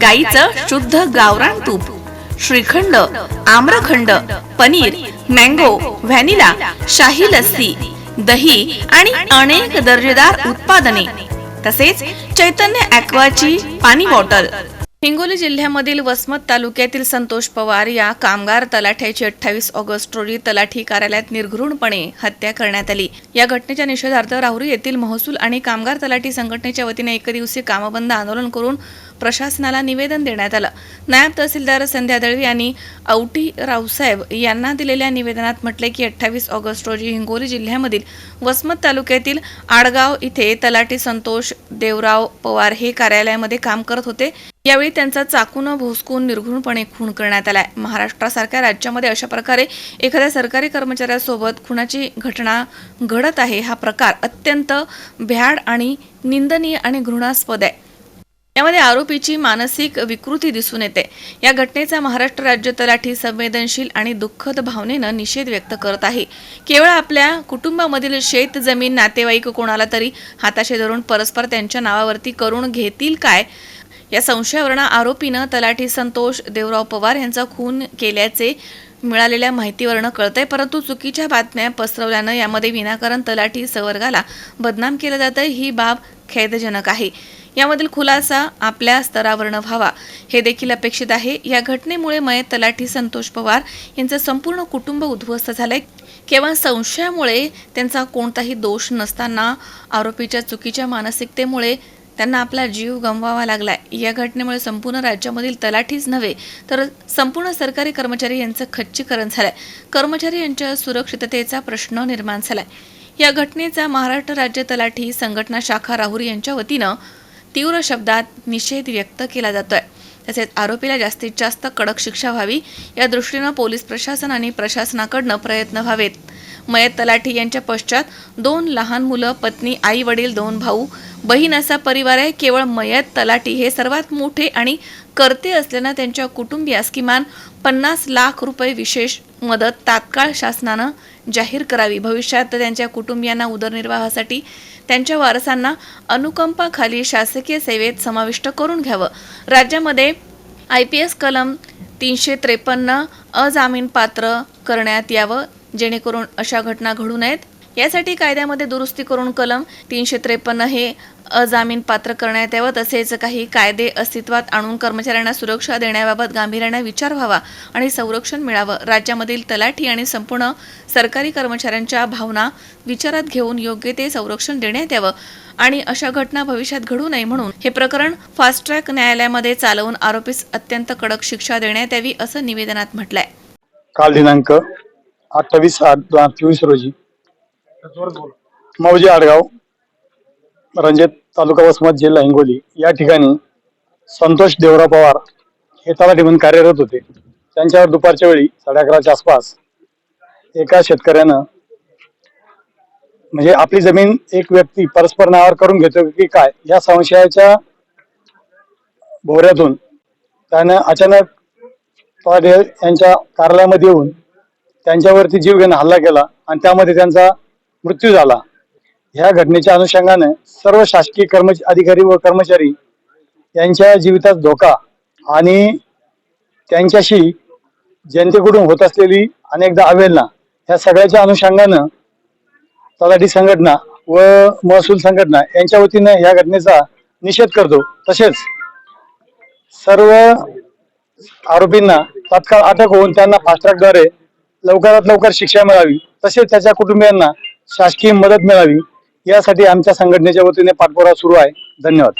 गाईचं शुद्ध गावरान तूप श्रीखंड आम्रखंड पनीर मँगो व्हॅनिला शाही लस्सी दही आणि अनेक दर्जेदार उत्पादने तसेच चैतन्य ॲक्वाची पाणी बॉटल. हिंगोली जिल्ह्यामधील वसमत तालुक्यातील संतोष पवार या कामगार तलाठ्याची अठ्ठावीस ऑगस्ट रोजी तलाठी कार्यालयात निर्घृणपणे हत्या करण्यात आली. या घटनेच्या निषेधार्थ राहुरी येथील महसूल आणि कामगार तलाठी संघटनेच्या वतीने एकदिवसीय कामबंद आंदोलन करून प्रशासनाला निवेदन देण्यात आलं. नायब तहसीलदार संध्या दळवी यांनी औटी रावसाहेब यांना दिलेल्या निवेदनात म्हटले की अठ्ठावीस ऑगस्ट रोजी हिंगोली जिल्ह्यामधील वसमत तालुक्यातील आडगाव इथे तलाठी संतोष देवराव पवार हे कार्यालयामध्ये काम करत होते. यावेळी त्यांचा चाकून भोसकून निर्घृणपणे खून करण्यात आलाय. महाराष्ट्रासारख्या राज्यामध्ये अशा प्रकारे एखाद्या सरकारी कर्मचाऱ्यासोबत खुनाची घटना घडत आहे हा प्रकार अत्यंत भ्याड आणि निंदनीय आणि घृणास्पद आहे. यामध्ये आरोपीची मानसिक विकृती दिसून येते. या घटनेचा महाराष्ट्र राज्य तलाठी संवेदनशील आणि दुःखद भावनेनं निषेध व्यक्त करत आहे. केवळ आपल्या कुटुंबामधील शेत जमीन नातेवाईक कोणाला तरी हाताशी धरून परस्पर त्यांच्या नावावरती करून घेतील काय? या संशयावरून आरोपीनं तलाठी संतोष देवराव पवार यांचा खून केल्याचे मिळालेल्या माहितीवरनं कळतंय. परंतु चुकीच्या बातम्या पसरवल्यानं यामध्ये विनाकारण तलाठी संवर्गाला बदनाम केलं जातं ही बाब खेदजनक आहे. यामधील खुलासा आपल्या स्तरावरनं व्हावा. हे देखील अपेक्षित आहे. या घटनेमुळे मयत तलाठी संतोष पवार यांचं संपूर्ण कुटुंब उद्ध्वस्त झालंय. केवळ संशयामुळे त्यांचा कोणताही दोष नसताना आरोपीच्या चुकीच्या मानसिकतेमुळे त्यांना आपला जीव गमवावा लागलाय. या घटनेमुळे संपूर्ण राज्यामधील तलाठीच नव्हे तर संपूर्ण सरकारी कर्मचारी यांचं खच्चीकरण झालंय. कर्मचारी यांच्या सुरक्षिततेचा प्रश्न निर्माण झालाय. या घटनेचा महाराष्ट्र राज्य तलाठी संघटना शाखा राहुरी यांच्या वतीनं तीव्र शब्दात निषेध व्यक्त केला जातोय. तसेच आरोपीला जास्तीत जास्त कडक शिक्षा व्हावी या दृष्टीनं पोलीस प्रशासन आणि प्रशासनाकडनं प्रयत्न व्हावेत. मयत तलाठी यांच्या पश्चात दोन लहान मुलं पत्नी आई वडील दोन भाऊ बहीण असा परिवार आहे. केवळ मयत तलाठी हे सर्वात मोठे आणि करते असल्यानं त्यांच्या कुटुंबियास किमान पन्नास लाख रुपये विशेष मदत तात्काळ शासनानं जाहीर करावी. भविष्यात त्यांच्या कुटुंबियांना उदरनिर्वाहासाठी त्यांच्या वारसांना अनुकंपाखाली शासकीय सेवेत समाविष्ट करून घ्यावं. राज्यामध्ये आय पी एस कलम तीनशे त्रेपन्न अजामीनपात्र करण्यात यावं जेणेकरून अशा घटना घडू नयेत. यासाठी कायद्यामध्ये दुरुस्ती करून कलम तीनशे त्रेपन्न हे अजामीन पात्र करण्यात यावं तसेच काही कायदे अस्तित्वात आणून कर्मचाऱ्यांना सुरक्षा देण्याबाबत गांभीर्याने विचार व्हावा आणि संरक्षण मिळावं. राज्यामधील तलाठी आणि संपूर्ण सरकारी कर्मचाऱ्यांच्या भावना विचारात घेऊन योग्य ते संरक्षण देण्यात यावं. आणि अशा घटना भविष्यात घडू नये म्हणून हे प्रकरण फास्ट ट्रॅक न्यायालयामध्ये चालवून आरोपीस अत्यंत कडक शिक्षा देण्यात यावी असं निवेदनात म्हटलंय. काल दिनांक अठ्ठावीस आठ दोन हजार चोवीस रोजी मौजे आडगाव रंजत तालुका वसमत जिल्हा हिंगोली. या ठिकाणी संतोष देवराव पवार हे तलाठी म्हणून कार्यरत होते. त्यांच्यावर दुपारच्या वेळी साडे अकराच्या आसपास एका शेतकऱ्यानं म्हणजे आपली जमीन एक व्यक्ती परस्पर नावावर करून घेतो की काय या संशयाच्या भोवऱ्यातून त्यानं अचानक पवार यांच्या कार्यालयामध्ये येऊन त्यांच्यावरती जीव घेणं हल्ला केला आणि त्यामध्ये त्यांचा मृत्यू झाला. ह्या घटनेच्या अनुषंगाने सर्व शासकीय कर्मच अधिकारी व कर्मचारी यांच्या जीवितात धोका आणि त्यांच्याशी जनतेकडून होत असलेली अनेकदा अवहेलना ह्या सगळ्याच्या अनुषंगानं तलाठी संघटना व महसूल संघटना यांच्या वतीनं या घटनेचा निषेध करतो. तसेच सर्व आरोपींना तात्काळ अटक होऊन त्यांना फास्ट ट्रॅकद्वारे लवकरात लवकर शिक्षा मिळावी. तसेच त्याच्या कुटुंबियांना शासकीय मदत मिळावी यासाठी आमच्या संघटनेच्या वतीने पाठपुरावा सुरू आहे. धन्यवाद.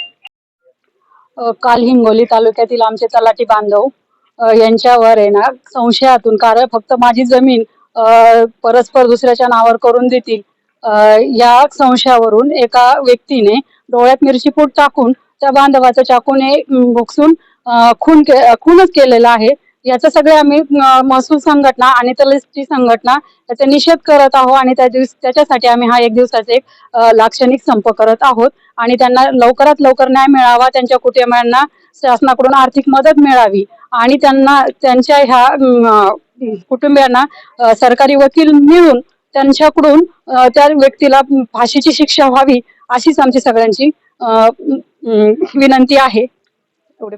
काल हिंगोली तालुक्यातील आमचे तलाठी बांधव यांच्यावर आहे ना संशयातून कारण फक्त माझी जमीन परस्पर दुसऱ्याच्या नावावर करून देतील. या संशयावरून एका व्यक्तीने डोळ्यात मिरचीपूट टाकून त्या बांधवाच्या चाकूने भुकसून खून के- खूनच केलेला आहे. याचा सगळे आम्ही महसूल संघटना आणि तलची संघटना याचा निषेध करत आहोत आणि त्या दिवस त्याच्यासाठी आम्ही हा एक दिवसाचा एक लाक्षणिक संप करत आहोत. आणि त्यांना लवकरात लवकर न्याय मिळावा त्यांच्या कुटुंबियांना शासनाकडून आर्थिक मदत मिळावी आणि त्यांना त्यांच्या ह्या कुटुंबियांना सरकारी वकील मिळून त्यांच्याकडून त्या व्यक्तीला फाशीची शिक्षा व्हावी अशीच आमची सगळ्यांची विनंती आहे. एवढे.